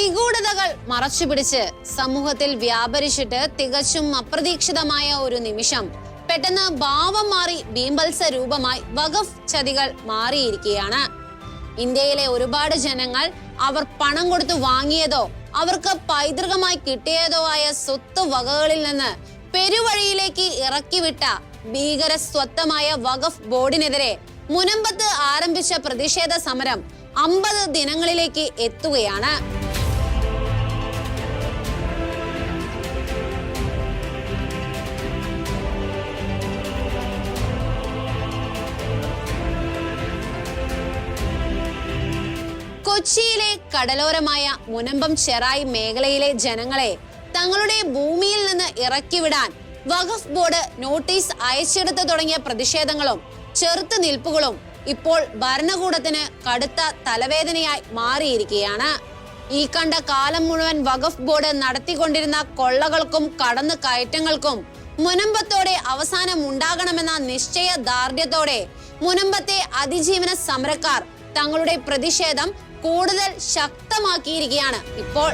നിഗൂഢതകൾ മറച്ചുപിടിച്ച് സമൂഹത്തിൽ വ്യാപരിച്ചിട്ട് തികച്ചും അപ്രതീക്ഷിതമായ ഒരു നിമിഷം. പെട്ടെന്ന് ഭാവം മാറി ബീംബൽസ രൂപമായി വഖഫ് ചതികൾ മാറിയിരിക്കുകയാണ്. ഇന്ത്യയിലെ ഒരുപാട് ജനങ്ങൾ അവർ പണം കൊടുത്തു വാങ്ങിയതോ അവർക്ക് പൈതൃകമായി കിട്ടിയതോ ആയ സ്വത്ത് വകകളിൽ നിന്ന് പെരുവഴിയിലേക്ക് ഇറക്കിവിട്ട ഭീകര സ്വത്തമായ വഖഫ് ബോർഡിനെതിരെ മുനമ്പത്ത് ആരംഭിച്ച പ്രതിഷേധ സമരം അമ്പത് ദിനങ്ങളിലേക്ക് എത്തുകയാണ്. കൊച്ചിയിലെ കടലോരമായ മുനമ്പം ചെറായി മേഖലയിലെ ജനങ്ങളെ തങ്ങളുടെ ഭൂമിയിൽ നിന്ന് ഇറക്കിവിടാൻ വഖഫ് ബോർഡ് നോട്ടീസ് അയച്ചെടുത്ത് തുടങ്ങിയ പ്രതിഷേധങ്ങളും ചെറുത്തു നിൽപ്പുകളും ഇപ്പോൾ ഭരണകൂടത്തിന് കടുത്ത തലവേദനയായി മാറിയിരിക്കുകയാണ്. ഈ കണ്ട കാലം മുഴുവൻ വഖഫ് ബോർഡ് നടത്തിക്കൊണ്ടിരുന്ന കൊള്ളകൾക്കും കടന്നു കയറ്റങ്ങൾക്കും മുനമ്പത്തോടെ അവസാനം ഉണ്ടാകണമെന്ന നിശ്ചയ ദാർഢ്യത്തോടെ മുനമ്പത്തെ അതിജീവന സമരക്കാർ തങ്ങളുടെ പ്രതിഷേധം കൂടുതൽ ശക്തമാക്കിയിരിക്കുകയാണ് ഇപ്പോൾ.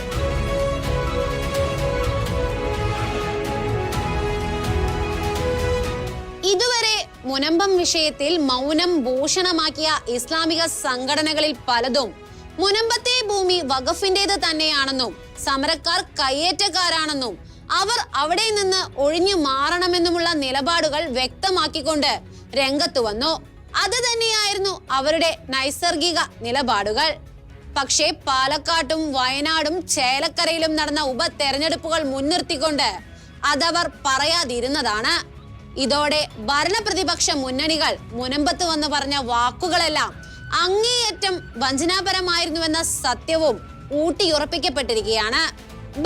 ഇതുവരെ മുനമ്പം വിഷയത്തിൽ മൗനം ഭൂഷണമാക്കിയ ഇസ്ലാമിക സംഘടനകളിൽ പലതും മുനമ്പത്തെ ഭൂമി വഖഫിന്റേത് തന്നെയാണെന്നും സമരക്കാർ കയ്യേറ്റക്കാരാണെന്നും അവർ അവിടെ നിന്ന് ഒഴിഞ്ഞു മാറണമെന്നുമുള്ള നിലപാടുകൾ വ്യക്തമാക്കിക്കൊണ്ട് രംഗത്തു വന്നു. അത് തന്നെയായിരുന്നു അവരുടെ നൈസർഗിക നിലപാടുകൾ. പക്ഷേ പാലക്കാട്ടും വയനാടും ചേലക്കരയിലും നടന്ന ഉപതെരഞ്ഞെടുപ്പുകൾ മുൻനിർത്തിക്കൊണ്ട് അതവർ പറയാതിരുന്നതാണ്. ഇതോടെ ഭരണപ്രതിപക്ഷ മുന്നണികൾ മുനമ്പത്ത് വന്ന് പറഞ്ഞ വാക്കുകളെല്ലാം അങ്ങേയറ്റം വഞ്ചനാപരമായിരുന്നുവെന്ന സത്യവും ഊട്ടിയുറപ്പിക്കപ്പെട്ടിരിക്കുകയാണ്.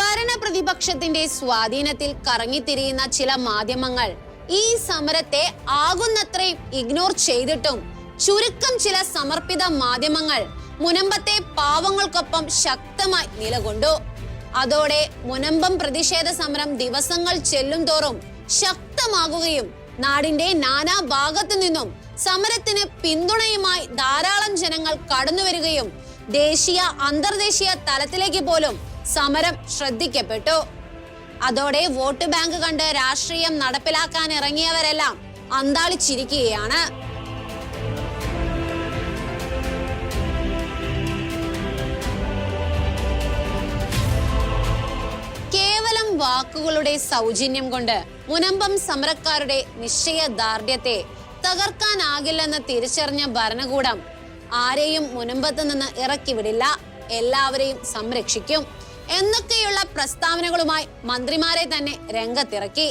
ഭരണപ്രതിപക്ഷത്തിന്റെ സ്വാധീനത്തിൽ കറങ്ങിത്തിരിയുന്ന ചില മാധ്യമങ്ങൾ ഈ സമരത്തെ ആകുന്നത്രയും ഇഗ്നോർ ചെയ്തിട്ടും ചുരുക്കം ചില സമർപ്പിത മാധ്യമങ്ങൾ മുനമ്പത്തെ പാവങ്ങൾക്കൊപ്പം ശക്തമായി നിലകൊണ്ടു. അതോടെ മുനമ്പം പ്രതിഷേധ സമരം ദിവസങ്ങൾ ചെല്ലും തോറും ശക്തമാകുകയും നാടിന്റെ നാനാ ഭാഗത്തു നിന്നും സമരത്തിന് പിന്തുണയുമായി ധാരാളം ജനങ്ങൾ കടന്നു വരികയും ദേശീയ അന്തർദേശീയ തലത്തിലേക്ക് പോലും സമരം ശ്രദ്ധിക്കപ്പെട്ടു. അതോടെ വോട്ട് ബാങ്ക് കണ്ട് രാഷ്ട്രീയം നടപ്പിലാക്കാൻ ഇറങ്ങിയവരെല്ലാം അന്താളിച്ചിരിക്കുകയാണ്. വാക്കുകളുടെ സൗജന്യം കൊണ്ട് മുനമ്പം സമരക്കാരുടെ നിശ്ചയദാർഢ്യത്തെ തകർക്കാനാകില്ലെന്ന് തിരിച്ചറിഞ്ഞ ഭരണകൂടം ആരെയും മുനമ്പത്ത് നിന്ന് ഇറക്കിവിടില്ല. എല്ലാവരെയും സംരക്ഷിക്കും എന്നൊക്കെയുള്ള പ്രസ്താവനകളുമായി മന്ത്രിമാരെ തന്നെ രംഗത്തിറക്കി.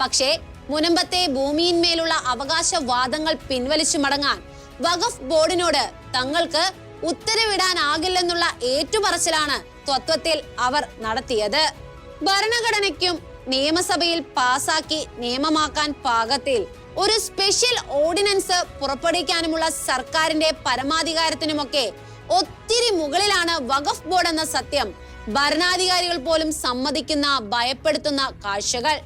പക്ഷേ മുനമ്പത്തെ ഭൂമിയിന്മേലുള്ള അവകാശവാദങ്ങൾ പിൻവലിച്ചു മടങ്ങാൻ വഖഫ് ബോർഡിനോട് തങ്ങൾക്ക് ഉത്തരവിടാനാകില്ലെന്നുള്ള ഏറ്റുപറച്ചിലാണ് തത്വത്തിൽ അവർ നടത്തിയത്. ഭരണഘടനയ്ക്കും നിയമസഭയിൽ പാസാക്കി നിയമമാക്കാൻ പാകത്തിൽ ഒരു സ്പെഷ്യൽ ഓർഡിനൻസ് പുറപ്പെടുവിക്കാനുമുള്ള സർക്കാരിന്റെ പരമാധികാരത്തിനുമൊക്കെ ഒത്തിരി മുകളിലാണ് വഖഫ് ബോർഡ് എന്ന സത്യം. ഭരണാധികാരികൾ പോലും സമ്മതിക്കുന്ന ഭയപ്പെടുത്തുന്ന കാഴ്ചകൾ.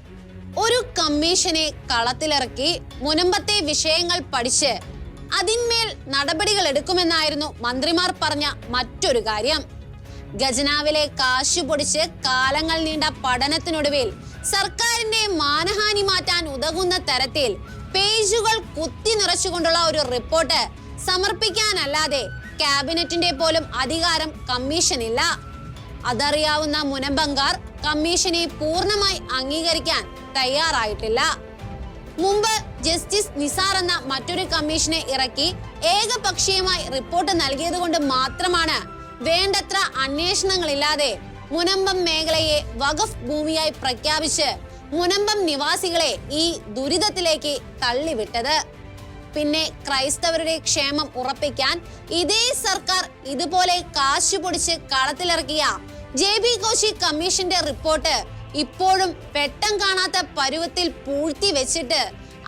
ഒരു കമ്മീഷനെ കളത്തിലിറക്കി മുനമ്പത്തെ വിഷയങ്ങൾ പഠിച്ച് അതിന്മേൽ നടപടികൾ എടുക്കുമെന്നായിരുന്നു മന്ത്രിമാർ പറഞ്ഞ മറ്റൊരു കാര്യം. ഖജനാവിലെ കാശു പൊടിച്ച് കാലങ്ങൾ നീണ്ട പഠനത്തിനൊടുവിൽ സർക്കാരിന്റെ മാനഹാനി മാറ്റാൻ ഉതകുന്ന തരത്തിൽ പേജുകൾ കുത്തി നിറച്ചുകൊണ്ടുള്ള ഒരു റിപ്പോർട്ട് സമർപ്പിക്കാനല്ലാതെ ക്യാബിനറ്റിന്റെ പോലും അധികാരം കമ്മീഷനില്ല. അതറിയാവുന്ന മുനമ്പങ്കാർ കമ്മീഷനെ പൂർണമായി അംഗീകരിക്കാൻ തയ്യാറായിട്ടില്ല. മുമ്പ് ജസ്റ്റിസ് നിസാർ എന്ന മറ്റൊരു കമ്മീഷനെ ഇറക്കി ഏകപക്ഷീയമായി റിപ്പോർട്ട് നൽകിയത് കൊണ്ട് മാത്രമാണ് വേണ്ടത്ര അന്വേഷണങ്ങളില്ലാതെ മുനമ്പം മേഖലയെ വഖഫ് ഭൂമിയായി പ്രഖ്യാപിച്ച് മുനമ്പം നിവാസികളെ ഈ ദുരിതത്തിലേക്ക് തള്ളിവിട്ടത്. പിന്നെ ക്രൈസ്തവരുടെ ക്ഷേമം ഉറപ്പിക്കാൻ ഇതേ സർക്കാർ ഇതുപോലെ കാശു പൊടിച്ച് കളത്തിലിറക്കിയ ജെ ബി കോശി കമ്മീഷന്റെ റിപ്പോർട്ട് ഇപ്പോഴും വെട്ടം കാണാത്ത പരുവത്തിൽ പൂഴ്ത്തി വെച്ചിട്ട്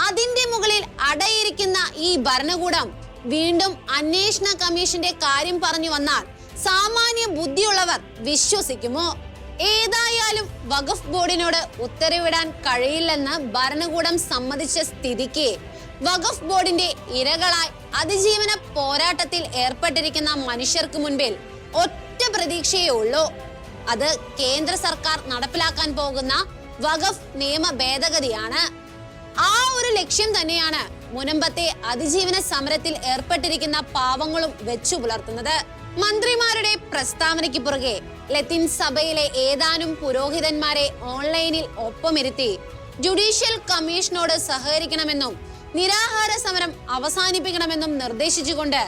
അതിന്റെ മുകളിൽ അടയിരിക്കുന്ന ഈ ഭരണകൂടം വീണ്ടും അന്വേഷണ കമ്മീഷന്റെ കാര്യം പറഞ്ഞു വന്നാൽ സാമാന്യ ബുദ്ധിയുള്ളവർ വിശ്വസിക്കുമോ? ഏതായാലും വഖഫ് ബോർഡിനോട് ഉത്തരവിടാൻ കഴിയില്ലെന്ന് ഭരണകൂടം സമ്മതിച്ച സ്ഥിതിക്ക് വഖഫ് ബോർഡിന്റെ ഇരകളായി അതിജീവന പോരാട്ടത്തിൽ ഏർപ്പെട്ടിരിക്കുന്ന മനുഷ്യർക്ക് മുൻപിൽ ഒറ്റ പ്രതീക്ഷയേ ഉള്ളൂ. അത് കേന്ദ്ര സർക്കാർ നടപ്പിലാക്കാൻ പോകുന്ന വഖഫ് നിയമ ഭേദഗതിയാണ്. ആ ഒരു ലക്ഷ്യം തന്നെയാണ് മുനമ്പത്തെ അതിജീവന സമരത്തിൽ ഏർപ്പെട്ടിരിക്കുന്ന പാവങ്ങളും വെച്ചു പുലർത്തുന്നത്. മന്ത്രിമാരുടെ പ്രസ്താവനയ്ക്ക് പുറകെ ലത്തിൻ സഭയിലെ ഏതാനും പുരോഹിതന്മാരെ ഓൺലൈനിൽ ഒപ്പമിരുത്തി ജുഡീഷ്യൽ കമ്മീഷനോട് സഹകരിക്കണമെന്നും നിരാഹാര സമരം അവസാനിപ്പിക്കണമെന്നും നിർദ്ദേശിച്ചുകൊണ്ട്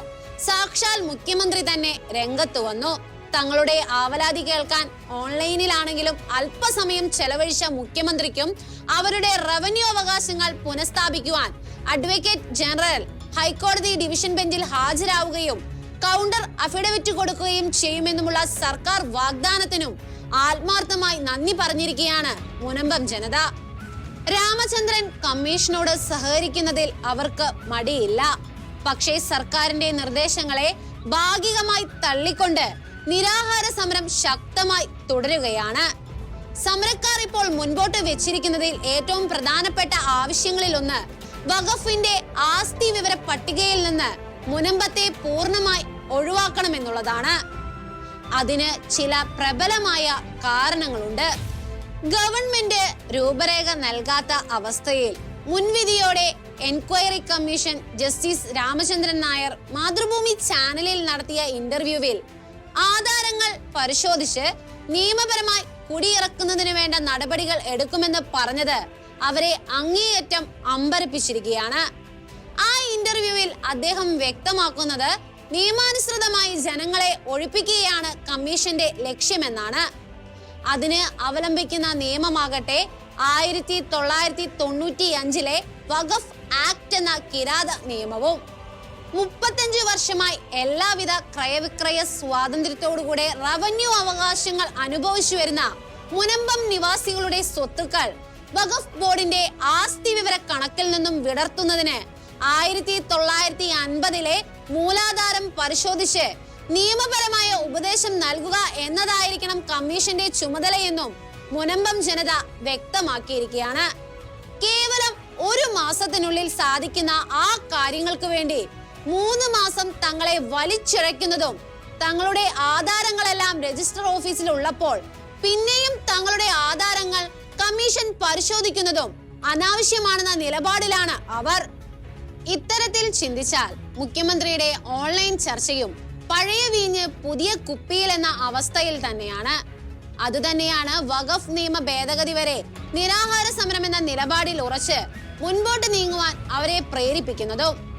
സാക്ഷാൽ മുഖ്യമന്ത്രി തന്നെ രംഗത്ത് വന്നു. തങ്ങളുടെ ആവലാതി കേൾക്കാൻ ഓൺലൈനിലാണെങ്കിലും അല്പസമയം ചെലവഴിച്ച മുഖ്യമന്ത്രിക്കും അവരുടെ റവന്യൂ അവകാശങ്ങൾ പുനഃസ്ഥാപിക്കുവാൻ അഡ്വക്കേറ്റ് ജനറൽ ഹൈക്കോടതി ഡിവിഷൻ ബെഞ്ചിൽ ഹാജരാവുകയും കൗണ്ടർ അഫിഡവിറ്റ് കൊടുക്കുകയും ചെയ്യുമെന്നുമുള്ള സർക്കാർ വാഗ്ദാനത്തിനും ആത്മാർത്ഥമായി നന്ദി പറഞ്ഞിരിക്കുകയാണ് മുനമ്പം ജനത. രാമചന്ദ്രൻ കമ്മീഷനോട് സഹകരിക്കുന്നതിൽ അവർക്ക് മടിയില്ല. പക്ഷേ സർക്കാരിന്റെ നിർദ്ദേശങ്ങളെ ഭാഗികമായി തള്ളിക്കൊണ്ട് നിരാഹാര സമരം ശക്തമായി തുടരുകയാണ്. സമരക്കാർ ഇപ്പോൾ മുൻപോട്ട് വെച്ചിരിക്കുന്നതിൽ ഏറ്റവും പ്രധാനപ്പെട്ട ആവശ്യങ്ങളിൽ ഒന്ന് വഖഫിന്റെ ആസ്തി വിവര പട്ടികയിൽ നിന്ന് മുനമ്പത്തെ പൂർണമായി ഒഴിവാക്കണമെന്നുള്ളതാണ്. അതിന് ചില പ്രബലമായ കാരണങ്ങളുണ്ട്. ഗവൺമെന്റ് രൂപരേഖ നൽകാത്ത അവസ്ഥയിൽ മുൻവിധിയോടെ enquiry commission justice Ramachandran Nair Mathrubhumi ചാനലിൽ നടത്തിയ ഇന്റർവ്യൂവിൽ ആധാരങ്ങൾ പരിശോധിച്ച് നിയമപരമായി കുടിയിറക്കുന്നതിന് വേണ്ട നടപടികൾ എടുക്കുമെന്ന് പറഞ്ഞത് അവരെ അങ്ങേയറ്റം അമ്പരപ്പിച്ചിരിക്കുകയാണ്. ഇന്റർവ്യൂവിൽ അദ്ദേഹം വ്യക്തമാക്കുന്നത് നിയമാനുസൃതമായി ജനങ്ങളെ ഒഴിപ്പിക്കുകയാണ് കമ്മീഷന്റെ ലക്ഷ്യമെന്നാണ്. അതിന് അവലംബിക്കുന്ന നിയമമാകട്ടെ ആയിരത്തി തൊള്ളായിരത്തി തൊണ്ണൂറ്റി അഞ്ചിലെ വഖഫ് ആക്ട് എന്ന കിരാത നിയമവും മുപ്പത്തഞ്ച് വർഷമായി എല്ലാവിധ ക്രയവിക്രയ സ്വാതന്ത്ര്യത്തോടുകൂടെ റവന്യൂ അവകാശങ്ങൾ അനുഭവിച്ചു വരുന്ന മുനമ്പം നിവാസികളുടെ സ്വത്തുക്കൾ വഖഫ് ബോർഡിന്റെ ആസ്തി വിവര കണക്കിൽ നിന്നും വിടർത്തുന്നതിന് ആയിരത്തി തൊള്ളായിരത്തി അൻപതിലെ മൂലാധാരം പരിശോധിച്ച് നിയമപരമായ ഉപദേശം നൽകുക എന്നതായിരിക്കണം കമ്മീഷന്റെ ചുമതലയെന്നും മുനമ്പം ജനത വ്യക്തമാക്കിയിരിക്കുകയാണ്. കേവലം ഒരു മാസത്തിനുള്ളിൽ സാധിക്കുന്ന ആ കാര്യങ്ങൾക്ക് വേണ്ടി മൂന്ന് മാസം തങ്ങളെ വലിച്ചിഴയ്ക്കുന്നതും തങ്ങളുടെ ആധാരങ്ങളെല്ലാം രജിസ്റ്റർ ഓഫീസിൽ ഉള്ളപ്പോൾ പിന്നെയും തങ്ങളുടെ ആധാരങ്ങൾ കമ്മീഷൻ പരിശോധിക്കുന്നതും അനാവശ്യമാണെന്ന നിലപാടിലാണ് അവർ. ഇത്തരത്തിൽ ചിന്തിച്ചാൽ മുഖ്യമന്ത്രിയുടെ ഓൺലൈൻ ചർച്ചയും പഴയ വീഞ്ഞ് പുതിയ കുപ്പിയിൽ എന്ന അവസ്ഥയിൽ തന്നെയാണ്. അതുതന്നെയാണ് വഖഫ് നിയമ ഭേദഗതി വരെ നിരാഹാര സമരം എന്ന നിലപാടിൽ ഉറച്ച് മുൻപോട്ട് നീങ്ങുവാൻ അവരെ പ്രേരിപ്പിക്കുന്നതും.